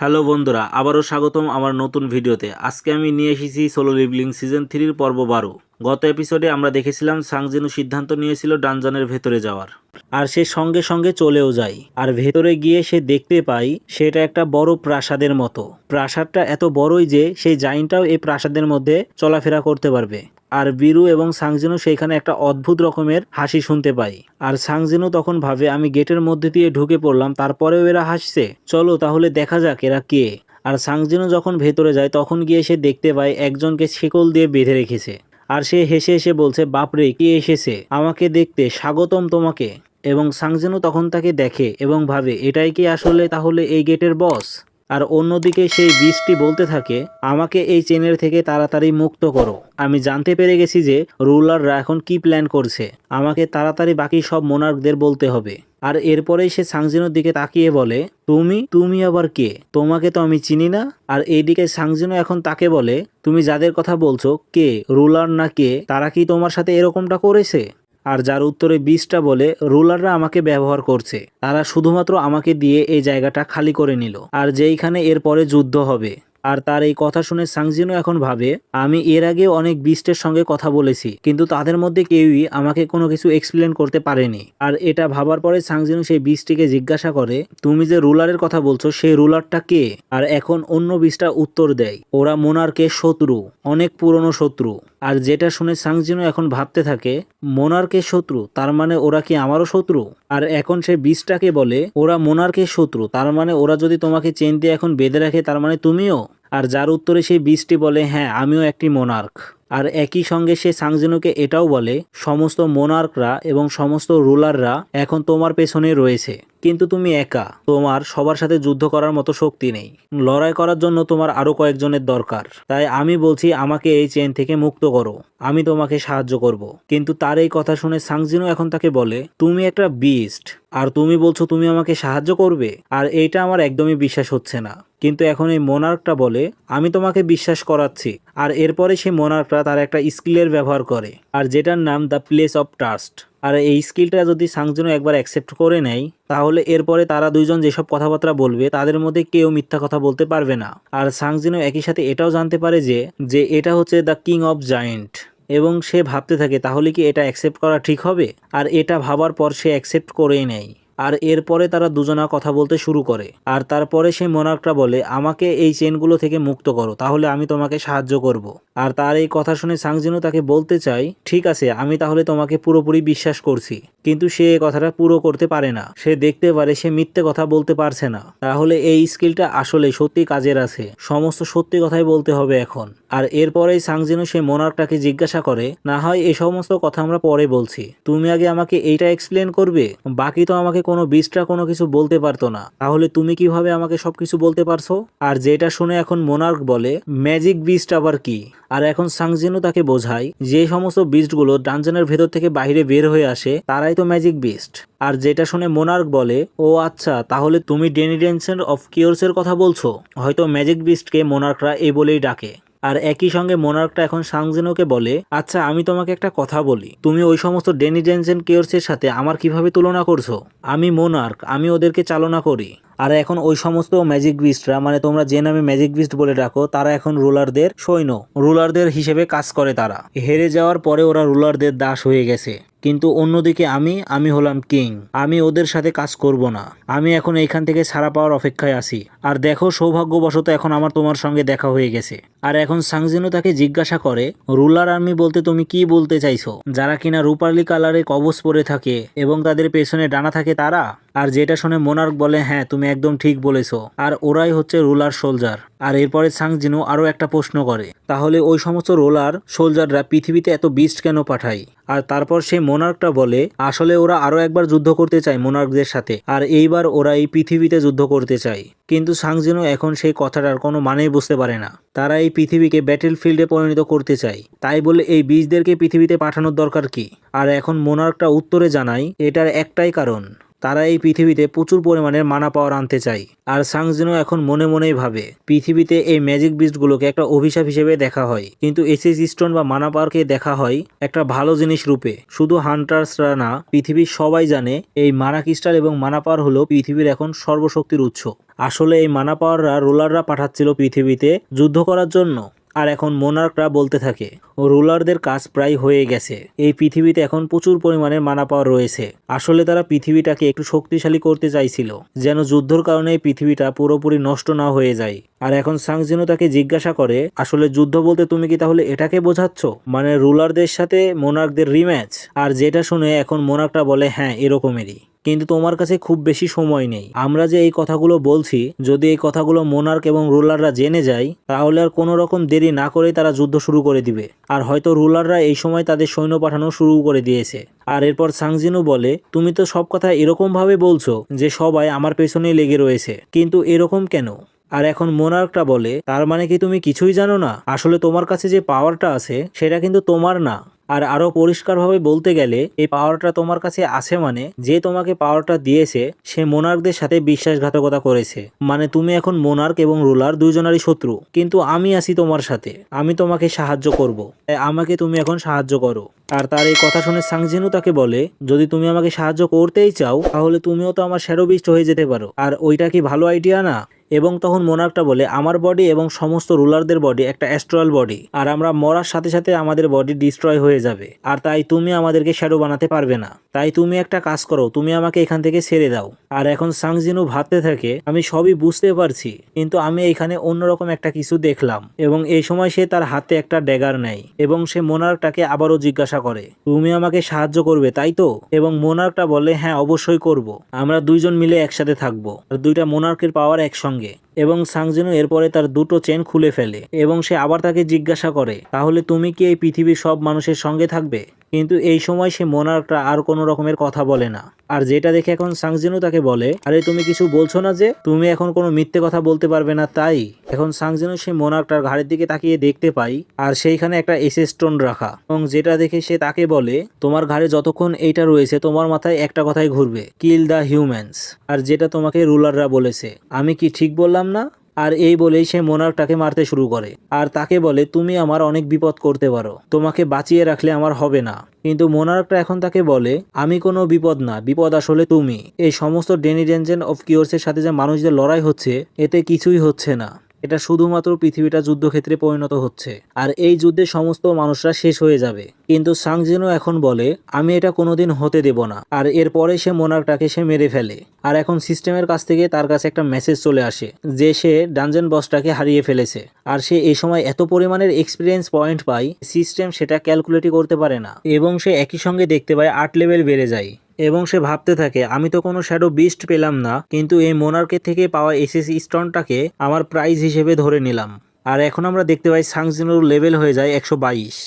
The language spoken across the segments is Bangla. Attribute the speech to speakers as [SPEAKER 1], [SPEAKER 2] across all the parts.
[SPEAKER 1] হ্যালো বন্ধুরা, আবারও স্বাগতম আমার নতুন ভিডিওতে। আজকে আমি নিয়ে এসেছি সোলো লিভলিং সিজন থ্রির পর্ব বারো। গত এপিসোডে আমরা দেখেছিলাম সাংজিনু সিদ্ধান্ত নিয়েছিল ডানজানের ভেতরে যাওয়ার। আর সে সঙ্গে সঙ্গে চলেও যায়। আর ভেতরে গিয়ে সে দেখতে পায় সেটা একটা বড় প্রাসাদের মতো। প্রাসাদটা এত বড়ই যে সেই জাইনটাও এই প্রাসাদের মধ্যে চলাফেরা করতে পারবে। আর বীরু এবং সাংজিনু সেইখানে একটা অদ্ভুত রকমের হাসি শুনতে পাই। আর সাংজিনু তখন ভাবে, আমি গেটের মধ্যে দিয়ে ঢুকে পড়লাম, তারপরেও এরা হাসছে। চলো তাহলে দেখা যাক এরা কে। আর সাংজিনু যখন ভেতরে যায়, তখন গিয়ে সে দেখতে পায়, একজনকে শিকল দিয়ে বেঁধে রেখেছে। আর সে হেসে হেসে বলছে, বাপরে, কে এসেছে? আমাকে দেখতে, স্বাগতম তোমাকে। এবং সাংজিনু তখন তাকে দেখে এবং ভাবে, এটাই কি আসলে তাহলে এই গেটের বস আর অন্যদিকে সেই বীজটি বলতে থাকে, আমাকে এই চেনের থেকে তাড়াতাড়ি মুক্ত করো। আমি জানতে পেরে গেছি যে রুলাররা এখন কি প্ল্যান করছে। আমাকে তাড়াতাড়ি বাকি সব মোনার্কদের বলতে হবে। আর এরপরেই সে সাংজিনোর দিকে তাকিয়ে বলে, তুমি? তুমি আবার কে? তোমাকে তো আমি চিনি না। আর এইদিকে সাংজিনো এখন তাকে বলে, তুমি যাদের কথা বলছো, কে? রুলার না কে? তারা কি তোমার সাথে এরকমটা করেছে? আর যার উত্তরে বিশটা বলে, রুলাররা আমাকে ব্যবহার করছে। তারা শুধুমাত্র আমাকে দিয়ে এই জায়গাটা খালি করে নিল। আর যেইখানে এরপরে যুদ্ধ হবে। আর তার এই কথা শুনে সাংজিনও এখন ভাবে, আমি এর আগে অনেক বিস্টের সঙ্গে কথা বলেছি, কিন্তু তাদের মধ্যে কেউই আমাকে কোনো কিছু এক্সপ্লেন করতে পারেনি। আর এটা ভাবার পরে সাংজিনু সেই বিস্টিকে জিজ্ঞাসা করে, তুমি যে রুলারের কথা বলছো, সেই রুলারটা কে? আর এখন অন্য বিস্টটা উত্তর দেয়, ওরা মোনারকে শত্রু, অনেক পুরনো শত্রু। আর যেটা শুনে সাংজিনো এখন ভাবতে থাকে, মোনারকে শত্রু, তার মানে ওরা কি আমারও শত্রু? আর এখন সে বীজটাকে বলে, ওরা মোনারকে শত্রু, তার মানে ওরা যদি তোমাকে চেন দিয়ে এখন বেঁধে রাখে, তার মানে তুমিও? আর যার উত্তরে সেই বীজটি বলে হ্যাঁ আমিও একটি মোনার্ক আর একই সঙ্গে সে সাংজিনুকে এটাও বলে, সমস্ত মোনার্করা এবং সমস্ত রুলাররা এখন তোমার পেছনে রয়েছে, কিন্তু তুমি একা। তোমার সবার সাথে যুদ্ধ করার মতো শক্তি নেই। লড়াই করার জন্য তোমার আরও কয়েকজনের দরকার। তাই আমি বলছি, আমাকে এই চেন থেকে মুক্ত করো। আমি তোমাকে সাহায্য করব। কিন্তু তার এই কথা শুনে সাংজিনু এখন তাকে বলে, তুমি একটা বিস্ট আর তুমি বলছো তুমি আমাকে সাহায্য করবে? আর এইটা আমার একদমই বিশ্বাস হচ্ছে না। কিন্তু এখন এই মোনার্কটা বলে, আমি তোমাকে বিশ্বাস করাচ্ছি। আর এরপরে সেই মোনার্করা তার একটা স্কিলের ব্যবহার করে, আর যেটার নাম দ্য প্লেস অফ ট্রাস্ট আর এই স্কিলটা যদি সাংজনু একবার অ্যাকসেপ্ট করে নেয়, তাহলে এরপরে তারা দুইজন যেসব কথাবার্তা বলবে, তাদের মধ্যে কেউ মিথ্যা কথা বলতে পারবে না। আর সাংজিনো একই সাথে এটাও জানতে পারে যে যে এটা হচ্ছে দ্য কিং অফ জায়েন্ট এবং সে ভাবতে থাকে, তাহলে কি এটা অ্যাকসেপ্ট করা ঠিক হবে? আর এটা ভাবার পর সে অ্যাকসেপ্ট করেই নেয়। আর এরপরে তারা দুজনা কথা বলতে শুরু করে। আর তারপরে সেই মোনার্কটা বলে, আমাকে এই চেনগুলো থেকে মুক্ত করো, তাহলে আমি তোমাকে সাহায্য করব। আর তার এই কথা শুনে সাংজিনু তাকে বলতে চাই ঠিক আছে, আমি তাহলে তোমাকে পুরোপুরি বিশ্বাস করছি। কিন্তু সে এই কথাটা পুরো করতে পারে না। সে দেখতে পারে সে মিথ্যে কথা বলতে পারছে না। তাহলে এই স্কিলটা আসলে সত্যি কাজের আছে। সমস্ত সত্যি কথাই বলতে হবে এখন। আর এরপরেই সাংজিনু সেই মোনার্কটাকে জিজ্ঞাসা করে, না হয় এই সমস্ত কথা আমরা পরে বলছি। তুমি আগে আমাকে এইটা এক্সপ্লেন করবে? বাকি তো আমাকে কোনো বিস্টরা কোনো কিছু বলতে পারতো না। তাহলে তুমি কীভাবে আমাকে সবকিছু বলতে পারছ? আর যেটা শুনে এখন মোনার্ক বলে ম্যাজিক বিস্ট আবার কি? আর এখন সাংজিনু তাকে বোঝায়, যে সমস্ত বিস্টগুলো ডানজনের ভেতর থেকে বাইরে বের হয়ে আসে, তারাই তো ম্যাজিক বিস্ট আর যেটা শুনে মোনার্ক বলে, ও আচ্ছা তাহলে তুমি ডেনিডেন্সেন অফ কিওর্সের কথা বলছো? হয়তো ম্যাজিক বিস্টকে মোনার্করা এই বলেই ডাকে। আর একই সঙ্গে মোনার্কটা এখন সাংজিনোকে বলে আচ্ছা আমি তোমাকে একটা কথা বলি। তুমি ওই সমস্ত ডেনি ডেনজেন কেয়ার্সের সাথে আমার কীভাবে তুলনা করছ? আমি মোনার্ক আমি ওদেরকে চালনা করি। আর এখন ওই সমস্ত ম্যাজিক বিস্টরা মানে তোমরা যে নামে ম্যাজিক বিস্ট বলে ডাকো, তারা এখন রুলারদের সৈন্য। রুলারদের হিসেবে কাজ করে তারা। হেরে যাওয়ার পরে ওরা রুলারদের দাস হয়ে গেছে। কিন্তু অন্যদিকে আমি আমি হলাম কিং আমি ওদের সাথে কাজ করব না। আমি এখন এইখান থেকে ছাড়া পাওয়ার অপেক্ষায় আছি। আর দেখো, সৌভাগ্যবশত এখন আমার তোমার সঙ্গে দেখা হয়ে গেছে। আর এখন সাংজিনু তাকে জিজ্ঞাসা করে রুলার আর্মি বলতে তুমি কি বলতে চাইছো? যারা কিনা রূপালি কালারে কবচ পরে থাকে এবং তাদের পেছনে ডানা থাকে তারা? আর যেটা শুনে মোনার্ক বলে হ্যাঁ তুমি একদম ঠিক বলেছ। আর ওরাই হচ্ছে রোলার সোলজার। আর এরপরে সাংজিনু আরও একটা প্রশ্ন করে, তাহলে ওই সমস্ত রোলার সোলজাররা পৃথিবীতে এত বিস্ট কেন পাঠায়? আর তারপর সেই মোনার্কটা বলে, আসলে ওরা আরও একবার যুদ্ধ করতে চায় মোনার্কদের সাথে, আর এইবার ওরা এই পৃথিবীতে যুদ্ধ করতে চায়। কিন্তু সাংজিনু এখন সেই কথাটার কোনো মানেই বুঝতে পারে না। তারা এই পৃথিবীকে ব্যাটেল ফিল্ডে পরিণত করতে চায়। তাই বলে এই বীজদেরকে পৃথিবীতে পাঠানোর দরকার কি? আর এখন মোনার্কটা উত্তরে জানায়, এটার একটাই কারণ। তারা এই পৃথিবীতে প্রচুর পরিমাণের মানা পাওয়ার আনতে চায়। আর সাংজিনো এখন মনে মনেই ভাবে, পৃথিবীতে এই ম্যাজিক বিস্টগুলোকে একটা অভিশাপ হিসেবে দেখা হয়। কিন্তু এসএস স্টোন বা মানা পাওয়ারকে দেখা হয় একটা ভালো জিনিস রূপে। শুধু হান্টার্সরা না, পৃথিবীর সবাই জানে এই মানা ক্রিস্টাল এবং মানা পাওয়ার হলো পৃথিবীর এখন সর্বশক্তির উৎস। আসলে এই মানা পাওয়াররা রোলাররা পাঠাচ্ছিল পৃথিবীতে যুদ্ধ করার জন্য। আর এখন মোনার্করা বলতে থাকে রুলারদের কাজ প্রায় হয়ে গেছে। এই পৃথিবীতে এখন প্রচুর পরিমাণে মানা পাওয়ার রয়েছে। আসলে তারা পৃথিবীটাকে একটু শক্তিশালী করতে চাইছিল, যেন যুদ্ধর কারণে পৃথিবীটা পুরোপুরি নষ্ট না হয়ে যায়। আর এখন সাংজিনো তাকে জিজ্ঞাসা করে, আসলে যুদ্ধ বলতে তুমি কি তাহলে এটাকে বোঝাচ্ছ? মানে রুলারদের সাথে মোনার্কদের রিম্যাচ আর যেটা শুনে এখন মোনার্কটা বলে হ্যাঁ এরকমেরই। কিন্তু তোমার কাছে খুব বেশি সময় নেই। আমরা যে এই কথাগুলো বলছি, যদি এই কথাগুলো মোনার্ক এবং রুলাররা জেনে যায়, তাহলে আর কোনো রকম দেরি না করেই তারা যুদ্ধ শুরু করে দিবে। আর হয়তো রুলাররা এই সময় তাদের সৈন্য পাঠানো শুরু করে দিয়েছে। আর এরপর সাংজিনু বলে, তুমি তো সব কথা এরকমভাবে বলছো যে সবাই আমার পেছনেই লেগে রয়েছে, কিন্তু এরকম কেন? আর এখন মোনার্কটা বলে, তার মানে কি তুমি কিছুই জানো না? আসলে তোমার কাছে যে পাওয়ারটা আছে, সেটা কিন্তু তোমার না। আর আরও পরিষ্কারভাবে বলতে গেলে, এই পাওয়ারটা তোমার কাছে আছে মানে যে তোমাকে পাওয়ারটা দিয়েছে, সে মোনার্কদের সাথে বিশ্বাসঘাতকতা করেছে। মানে তুমি এখন মোনার্ক এবং রুলার দুইজনারই শত্রু। কিন্তু আমি আছি তোমার সাথে। আমি তোমাকে সাহায্য করব। তাই আমাকে তুমি এখন সাহায্য করো। আর তার এই কথা শুনে সাংজিনু তাকে বলে, যদি তুমি আমাকে সাহায্য করতেই চাও, তাহলে তুমিও তো আমার শ্যাডো বিস্ট হয়ে যেতে পারো। আর ওইটা কি ভালো আইডিয়া না? এবং তখন মোনার্কটা বলে, আমার বডি এবং সমস্ত রুলারদের বডি একটা অ্যাস্ট্রাল বডি আর আমরা মরার সাথে সাথে আমাদের বডি ডিস্ট্রয় হয়ে যাবে, আর তাই তুমি আমাদেরকে শ্যাডো বানাতে পারবে না। তাই তুমি একটা কাজ করো, তুমি আমাকে এখান থেকে ছেড়ে দাও। আর এখন সাংজিনু ভাবতে থাকে, আমি সবই বুঝতে পারছি, কিন্তু আমি এখানে অন্যরকম একটা কিছু দেখলাম। এবং এই সময় সে তার হাতে একটা ড্যাগার নেয়, এবং সে মোনার্কটাকে আবারও জিজ্ঞাসা করে, তুমি আমাকে সাহায্য করবে, তাই তো? এবং মোনার্কটা বলে হ্যাঁ অবশ্যই করব। আমরা দুইজন মিলে একসাথে থাকব, আর দুইটা মোনার্কের পাওয়ার একসঙ্গে। সঙ্গে এবং সাংজিনু এরপরে তার দুটো চেন খুলে ফেলে এবং সে আবার তাকে জিজ্ঞাসা করে, তাহলে তুমি কি এই পৃথিবীর সব মানুষের সঙ্গে থাকবে? কিন্তু এই সময় সে মোনার্কটা আর কোনো রকমের কথা বলে না। আর যেটা দেখে এখন সাংজিনু তাকে বলে, আরে, তুমি কিছু বলছো না যে? তুমি এখন কোনো মিথ্যে কথা বলতে পারবে না তাই? এখন সাংজিনু সে মোনার্কটার ঘাড়ের দিকে তাকিয়ে দেখতে পাই, আর সেইখানে একটা এসে স্টোন রাখা। এবং যেটা দেখে সে তাকে বলে, তোমার ঘাড়ে যতক্ষণ এইটা রয়েছে, তোমার মাথায় একটা কথাই ঘুরবে কিল দ্য হিউম্যানস আর যেটা তোমাকে রুলাররা বলেছে, আমি কি ঠিক বললাম না? আর এই বলেই সে মোনার্কটাকে মারতে শুরু করে। আর তাকে বলে, তুমি আমার অনেক বিপদ করতে পারো। তোমাকে বাঁচিয়ে রাখলে আমার হবে না। কিন্তু মোনার্কটা এখন তাকে বলে, আমি কোনো বিপদ না, বিপদ আসলে তুমি। এই সমস্ত ডেনিডেনজেন অফ কিওর্সের সাথে যে মানুষদের লড়াই হচ্ছে, এতে কিছুই হচ্ছে না। এটা শুধুমাত্র পৃথিবীটা যুদ্ধক্ষেত্রে পরিণত হচ্ছে। আর এই যুদ্ধে সমস্ত মানুষরা শেষ হয়ে যাবে। কিন্তু সাংজিনো এখন বলে, আমি এটা কোনোদিন হতে দেব না। আর এরপরে সে মোনার্কটাকে সে মেরে ফেলে। আর এখন সিস্টেমের কাছ থেকে তার কাছে একটা মেসেজ চলে আসে, যে সে ডানজেন বসটাকে হারিয়ে ফেলেছে। আর সে এই সময় এত পরিমাণের এক্সপিরিয়েন্স পয়েন্ট পায়, সিস্টেম সেটা ক্যালকুলেটই করতে পারে না। এবং সে একই সঙ্গে দেখতে পায় আট লেভেল বেড়ে যায়। এবং সে ভাবতে থাকে, আমি তো কোনো শ্যাডো বিস্ট পেলাম না, কিন্তু এই মোনার্কের থেকে পাওয়া এসএস স্টোনটাকে আমার প্রাইজ হিসেবে ধরে নিলাম। আর এখন আমরা দেখতে পাই সাংজিনোর লেভেল হয়ে যায় একশো বাইশ।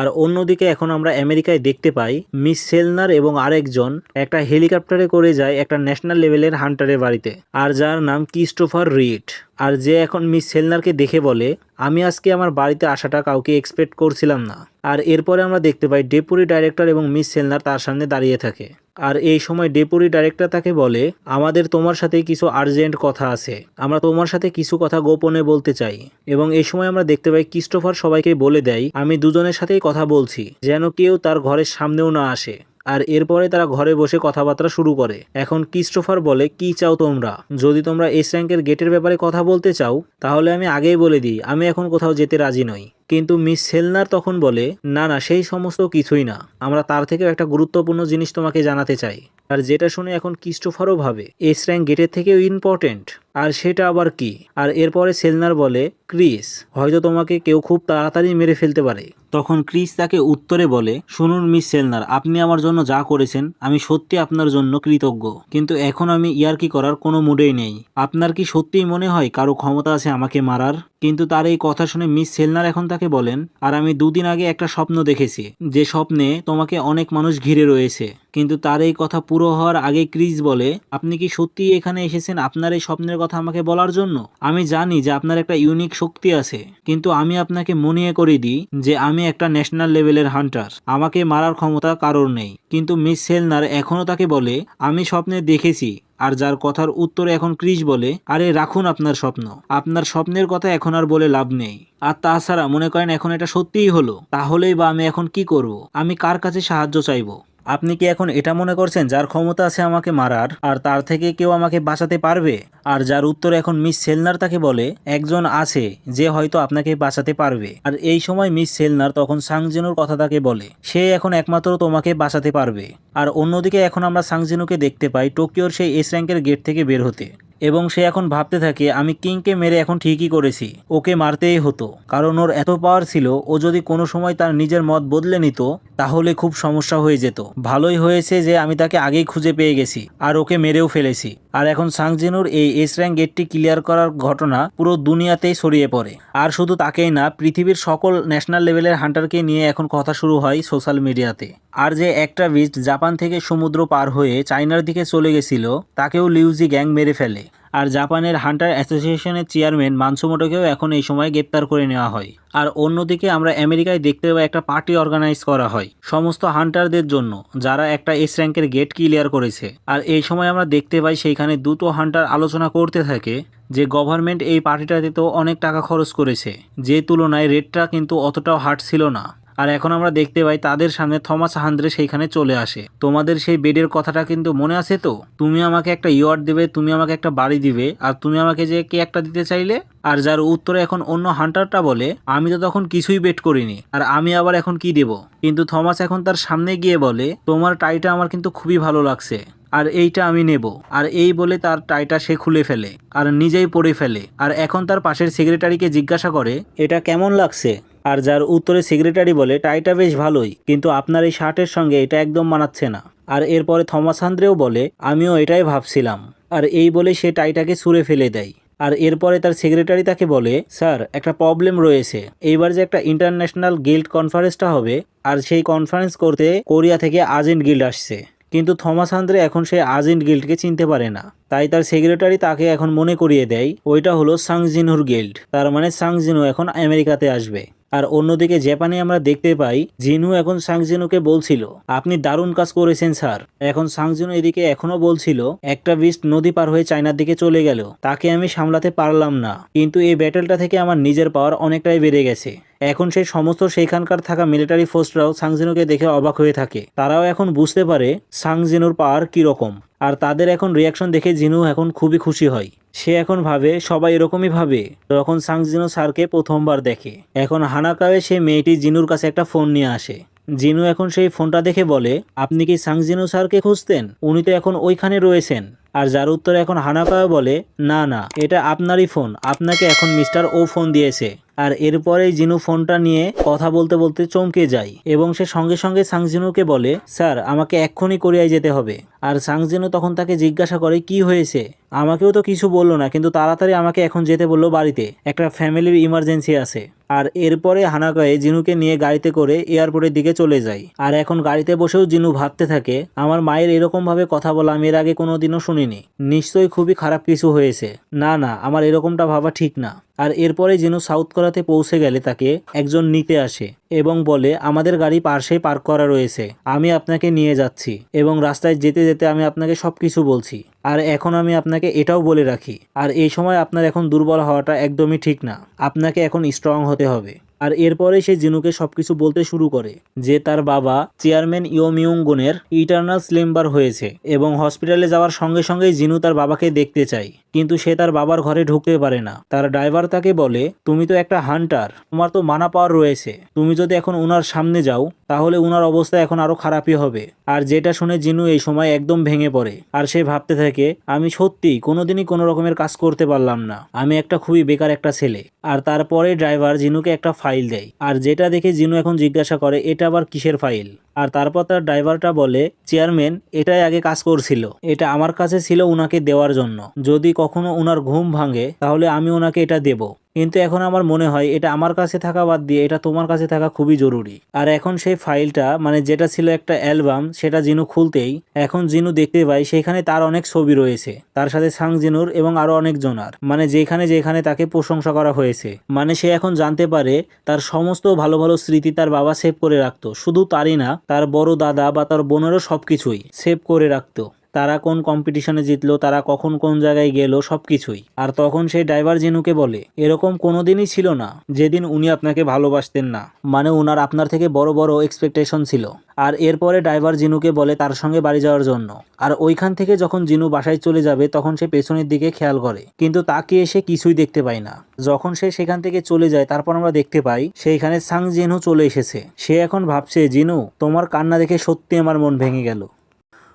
[SPEAKER 1] আর অন্যদিকে এখন আমরা আমেরিকায় দেখতে পাই মিস সেলনার এবং আরেকজন একটা হেলিকপ্টারে করে যায় একটা ন্যাশনাল লেভেলের হান্টারের বাড়িতে, আর যার নাম ক্রিস্টোফার রিড আর যে এখন মিস সেলনারকে দেখে বলে, আমি আজকে আমার বাড়িতে আসাটা কাউকে এক্সপেক্ট করছিলাম না। আর এরপরে আমরা দেখতে পাই ডেপুটি ডাইরেক্টর এবং মিস সেলনার তার সামনে দাঁড়িয়ে থাকে। আর এই সময় ডেপুটি ডাইরেক্টর তাকে বলে, আমাদের তোমার সাথে কিছু আর্জেন্ট কথা আছে। আমরা তোমার সাথে কিছু কথা গোপনে বলতে চাই। এবং এই সময় আমরা দেখতে পাই ক্রিস্টোফার সবাইকে বলে দেয়, আমি দুজনের সাথেই কথা বলছি, যেন কেউ তার ঘরের সামনেও না আসে। আর এরপরে তারা ঘরে বসে কথাবার্তা শুরু করে। এখন ক্রিস্টোফার বলে, কি চাও তোমরা? যদি তোমরা এস র্যাঙ্কের গেটের ব্যাপারে কথা বলতে চাও, তাহলে আমি আগেই বলে দিই, আমি এখন কোথাও যেতে রাজি নই। কিন্তু মিস সেলনার তখন বলে, না না, সেই সমস্ত কিছুই না। আমরা তার থেকেও একটা গুরুত্বপূর্ণ জিনিস তোমাকে জানাতে চাই। আর যেটা শুনে এখন ক্রিস্টোফারও ভাবে, এস র্যাঙ্ক গেটের থেকেও ইম্পর্টেন্ট আর সেটা আবার কি? আর এরপরে সেলনার বলে, ক্রিস, হয়তো তোমাকে কেউ খুব তাড়াতাড়ি মেরে ফেলতে পারে। তখন ক্রিস তাকে উত্তরে বলে, শুনুন মিস সেলনার, আপনি আমার জন্য যা করেছেন, আমি সত্যি আপনার জন্য কৃতজ্ঞ। কিন্তু এখন আমি ইয়ার্কি করার কোনো মুডেই নেই। আপনার কি সত্যিই মনে হয় কারও ক্ষমতা আছে আমাকে মারার? কিন্তু তার এই কথা শুনে মিস সেলনার এখন তাকে বলেন, আর আমি দুদিন আগে একটা স্বপ্ন দেখেছি, যে স্বপ্নে তোমাকে অনেক মানুষ ঘিরে রয়েছে। কিন্তু তার এই কথা পুরো হওয়ার আগে ক্রিস বলে, আপনি কি সত্যিই এখানে এসেছেন আপনার এই স্বপ্নের কথা আমাকে বলার জন্য? আমি জানি যে আপনার একটা ইউনিক শক্তি আছে, কিন্তু আমি আপনাকে মনে করে দিই যে আমি একটা ন্যাশনাল লেভেলের হান্টার আমাকে মারার ক্ষমতা কারোর নেই। কিন্তু মিস সেলনার এখনও তাকে বলে, আমি স্বপ্নে দেখেছি আর যার কথার উত্তরে এখন ক্রিস বলে, আরে রাখুন আপনার স্বপ্ন। আপনার স্বপ্নের কথা এখন আর বলে লাভ নেই। আর তাছাড়া মনে করেন এখন এটা সত্যিই হলো। তাহলেই বা আমি এখন কি করব? আমি কার কাছে সাহায্য চাইব? আপনি কি এখন এটা মনে করছেন যার ক্ষমতা আছে আমাকে মারার, আর তার থেকে কেউ আমাকে বাঁচাতে পারবে? আর যার উত্তর এখন মিস সেলনার তাকে বলে, একজন আছে যে হয়তো আপনাকে বাঁচাতে পারবে। আর এই সময় মিস সেলনার তখন সাংজিনুর কথা তাকে বলে, সে এখন একমাত্র তোমাকে বাঁচাতে পারবে। আর অন্যদিকে এখন আমরা সাংজিনুকে দেখতে পাই টোকিওর সেই এস র্যাঙ্কের গেট থেকে বের হতে। এবং সে এখন ভাবতে থাকে, আমি কিংকে মেরে এখন ঠিকই করেছি। ওকে মারতেই হতো। কারণ ওর এত পাওয়ার ছিল, ও যদি কোনো সময় তার নিজের মত বদলে নিত, তাহলে খুব সমস্যা হয়ে যেত। ভালোই হয়েছে যে আমি তাকে আগেই খুঁজে পেয়ে গেছি, আর ওকে মেরেও ফেলেছি। আর এখন সাংজিনুর এই এস র্যাঙ্ক গেটটি ক্লিয়ার করার ঘটনা পুরো দুনিয়াতেই ছড়িয়ে পড়ে। আর শুধু তাকেই না, পৃথিবীর সকল ন্যাশনাল লেভেলের হান্টারকে নিয়ে এখন কথা শুরু হয় সোশ্যাল মিডিয়াতে আর যে একটা বিস্ট জাপান থেকে সমুদ্র পার হয়ে চায়নার দিকে চলে গেছিল, তাকেও লিউজি গ্যাং মেরে ফেলে। আর জাপানের হান্টার অ্যাসোসিয়েশনের চেয়ারম্যান মানসুমোটোকেও এখন এই সময় গ্রেপ্তার করে নেওয়া হয়। আর অন্যদিকে আমরা আমেরিকায় দেখতে পাই একটা পার্টি অর্গানাইজ করা হয়, সমস্ত হান্টারদের জন্য, যারা একটা এস র্যাঙ্কের গেট ক্লিয়ার করেছে। আর এই সময় আমরা দেখতে পাই সেইখানে দুটো হান্টার আলোচনা করতে থাকে, যে গভর্নমেন্ট এই পার্টিটাতে তো অনেক টাকা খরচ করেছে, যে তুলনায় রেটটা কিন্তু অতটাও হার্ড ছিল না। আর এখন আমরা দেখতে পাই তাদের সামনে থমাস হান্দ্রে সেইখানে চলে আসে। তোমাদের সেই বেডের কথাটা কিন্তু মনে আছে তো? তুমি আমাকে একটা ইয়ার্ড দেবে, তুমি আমাকে একটা বাড়ি দিবে, আর তুমি আমাকে যে কে একটা দিতে চাইলে? আর যার উত্তরে এখন অন্য হান্টারটা বলে, আমি তো তখন কিছুই বেট করিনি, আর আমি আবার এখন কি দেব? কিন্তু থমাস এখন তার সামনে গিয়ে বলে, তোমার টাইটা আমার কিন্তু খুবই ভালো লাগছে, আর এইটা আমি নেব। আর এই বলে তার টাইটা সে খুলে ফেলে, আর নিজেই পরে ফেলে। আর এখন তার পাশের সেক্রেটারিকে জিজ্ঞাসা করে, এটা কেমন লাগছে? আর যার উত্তরে সেক্রেটারি বলে, টাইটা বেশ ভালোই, কিন্তু আপনার এই শার্টের সঙ্গে এটা একদম মানাচ্ছে না। আর এরপরে থমাস হান্দ্রেও বলে, আমিও এটাই ভাবছিলাম। আর এই বলে সে টাইটাকে ছুঁড়ে ফেলে দেয়। আর এরপরে তার সেক্রেটারি তাকে বলে, স্যার, একটা প্রবলেম রয়েছে। এইবার যে একটা ইন্টারন্যাশনাল গিল্ড কনফারেন্সটা হবে, আর সেই কনফারেন্স করতে কোরিয়া থেকে আজেন্ট গিল্ড আসছে। কিন্তু থমাস আন্দ্রে এখন সে আজেন্ট গিল্ডকে চিনতে পারে না। তাই তার সেক্রেটারি তাকে এখন মনে করিয়ে দেয়, ওইটা হলো সাংজিনহুর গিল্ড তার মানে সাংজিনু এখন আমেরিকাতে আসবে। আর অন্যদিকে জাপানে আমরা দেখতে পাই, জিনু এখন সাংজিনুকে বলছিল, আপনি দারুণ কাজ করেছেন, স্যার। এখন সাংজিনু এদিকে এখনও বলছিল, একটা বিস্ট নদী পার হয়ে চায়নার দিকে চলে গেল, তাকে আমি সামলাতে পারলাম না। কিন্তু এই ব্যাটেলটা থেকে আমার নিজের পাওয়ার অনেকটাই বেড়ে গেছে। এখন সেই সমস্ত সেইখানকার থাকা মিলিটারি ফোর্সরাও সাংজিনুকে দেখে অবাক হয়ে থাকে। তারাও এখন বুঝতে পারে সাংজিনুর পাওয়ার কীরকম। আর তাদের এখন রিয়াকশন দেখে জিনু এখন খুবই খুশি হয়। সে এখন ভাবে, সবাই এরকমই ভাবে, তখন সাংজিনু স্যারকে প্রথমবার দেখে। এখন হানাকাওয়ে সে মেয়েটি জিনুর কাছে একটা ফোন নিয়ে আসে। জিনু এখন সেই ফোনটা দেখে বলে, আপনি কি সাংজিনু স্যারকে খুঁজতেন? উনি তো এখন ওইখানে রয়েছেন। আর যার উত্তরে এখন হানাকাওয়ে বলে, না না, এটা আপনারই ফোন, আপনাকে এখন মিস্টার ও ফোন দিয়েছে। আর এরপরেই জিনু ফোনটা নিয়ে কথা বলতে বলতে চমকে যায় এবং সে সঙ্গে সঙ্গে সাংজিনুকে বলে, স্যার, আমাকে এক্ষুনি কোরিয়ায় যেতে হবে। আর সাংজিনু তখন তাকে জিজ্ঞাসা করে, কি হয়েছে? আমাকেও তো কিছু বলল না, কিন্তু তাড়াতাড়ি আমাকে এখন যেতে বলল বাড়িতে। একটা ফ্যামিলির ইমার্জেন্সি আছে। আর এরপরে হানাকায়ে জিনুকে নিয়ে গাড়িতে করে এয়ারপোর্টের দিকে চলে যায়। আর এখন গাড়িতে বসেও জিনু ভাবতে থাকে, আমার মায়ের এরকমভাবে কথা বলা আমি এর আগে কোনোদিনও শুনিনি নিশ্চয়ই খুবই খারাপ কিছু হয়েছে। না না, আমার এরকমটা ভাবা ঠিক না। আর এরপরে যেন সাউথ কোরিয়াতে পৌঁছে গেলে তাকে একজন নিতে আসে এবং বলে, আমাদের গাড়ি পার্শ্বে পার্ক করা রয়েছে। আমি আপনাকে নিয়ে যাচ্ছি এবং রাস্তায় যেতে যেতে আমি আপনাকে সব কিছু বলছি। আর এখন আমি আপনাকে এটাও বলে রাখি। আর এই সময় আপনার এখন দুর্বল হওয়াটা একদমই ঠিক না। আপনাকে এখন স্ট্রং হতে হবে। আর এরপরে সে জিনুকে সবকিছু বলতে শুরু করে, যে তার বাবা চেয়ারম্যান ইয়োমিউঙ্গনের ইটার্নাল স্লিম্বার হয়েছে এবং হসপিটালে যাওয়ার সঙ্গে সঙ্গেই জিনু তার বাবাকে দেখতে চায়। কিন্তু সে তার বাবার ঘরে ঢুকতে পারে না। তার ড্রাইভার তাকে বলে, তুমি তো একটা হান্টার, তোমার তো মানা পাওয়ার রয়েছে। তুমি যদি এখন উনার সামনে যাও, তাহলে উনার অবস্থা এখন আরও খারাপই হবে। আর যেটা শুনে জিনু এই সময় একদম ভেঙে পড়ে। আর সে ভাবতে থাকে, আমি সত্যি কোনোদিনই কোনো রকমের কাজ করতে পারলাম না। আমি একটা খুবই বেকার একটা ছেলে। আর তারপরে ড্রাইভার জিনুকে একটা দেয়। আর যেটা দেখে জিনু এখন জিজ্ঞাসা করে, এটা আবার কিসের ফাইল? আর তারপর তার ড্রাইভারটা বলে, চেয়ারম্যান, এটাই আগে কাজ করছিল। এটা আমার কাছে ছিল উনাকে দেওয়ার জন্য। যদি কখনো ওনার ঘুম ভাঙে, তাহলে আমি ওনাকে এটা দেব। কিন্তু এখন আমার মনে হয় এটা আমার কাছে থাকা বাদ দিয়ে এটা তোমার কাছে থাকা খুবই জরুরি। আর এখন সেই ফাইলটা মানে যেটা ছিল একটা অ্যালবাম, সেটা জিনু খুলতেই, এখন জিনু দেখতে পাই সেখানে তার অনেক ছবি রয়েছে। তার সাথে সাং জিনুর এবং আরও অনেক জনার। মানে যেখানে যেখানে তাকে প্রশংসা করা হয়েছে। মানে সে এখন জানতে পারে তার সমস্ত ভালো ভালো স্মৃতি তার বাবা সেভ করে রাখতো। শুধু তারই না, তার বড় দাদা বা তার বোনেরও সবকিছুই সেভ করে রাখতো। তারা কোন কম্পিটিশনে জিতলো, তারা কখন কোন জায়গায় গেল সব কিছুই আর তখন সেই ড্রাইভার জিনুকে বলে, এরকম কোনোদিনই ছিল না, যেদিন উনি আপনাকে ভালোবাসতেন না। মানে উনার আপনার থেকে বড় বড় এক্সপেকটেশন ছিল। আর এরপরে ড্রাইভার জিনুকে বলে, তার সঙ্গে বাড়ি যাওয়ার জন্য। আর ওইখান থেকে যখন জিনু বাসায় চলে যাবে, তখন সে পেছনের দিকে খেয়াল করে। কিন্তু তাকে এসে কিছুই দেখতে পায় না। যখন সে সেখান থেকে চলে যায়, তারপর আমরা দেখতে পাই, সেইখানে সাং জিনু চলে এসেছে। সে এখন ভাবছে, জিনু, তোমার কান্না দেখে সত্যি আমার মন ভেঙে গেল।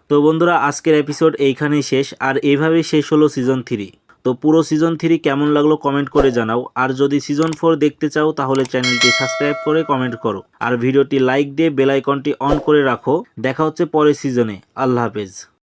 [SPEAKER 1] তো বন্ধুরা, আজকের এপিসোড এইখানেই শেষ, আর এইভাবেই শেষ হলো সিজন থ্রি তো পুরো সিজন থ্রি কেমন লাগল কমেন্ট করে জানাও, আর যদি সিজন ফোর দেখতে চাও তাহলে চ্যানেলটি সাবস্ক্রাইব করে কমেন্ট করো, আর ভিডিওটি লাইক দিয়ে বেলাইকনটি অন করে রাখো। দেখা হচ্ছে পরের সিজনে আল্লাহ হাফেজ।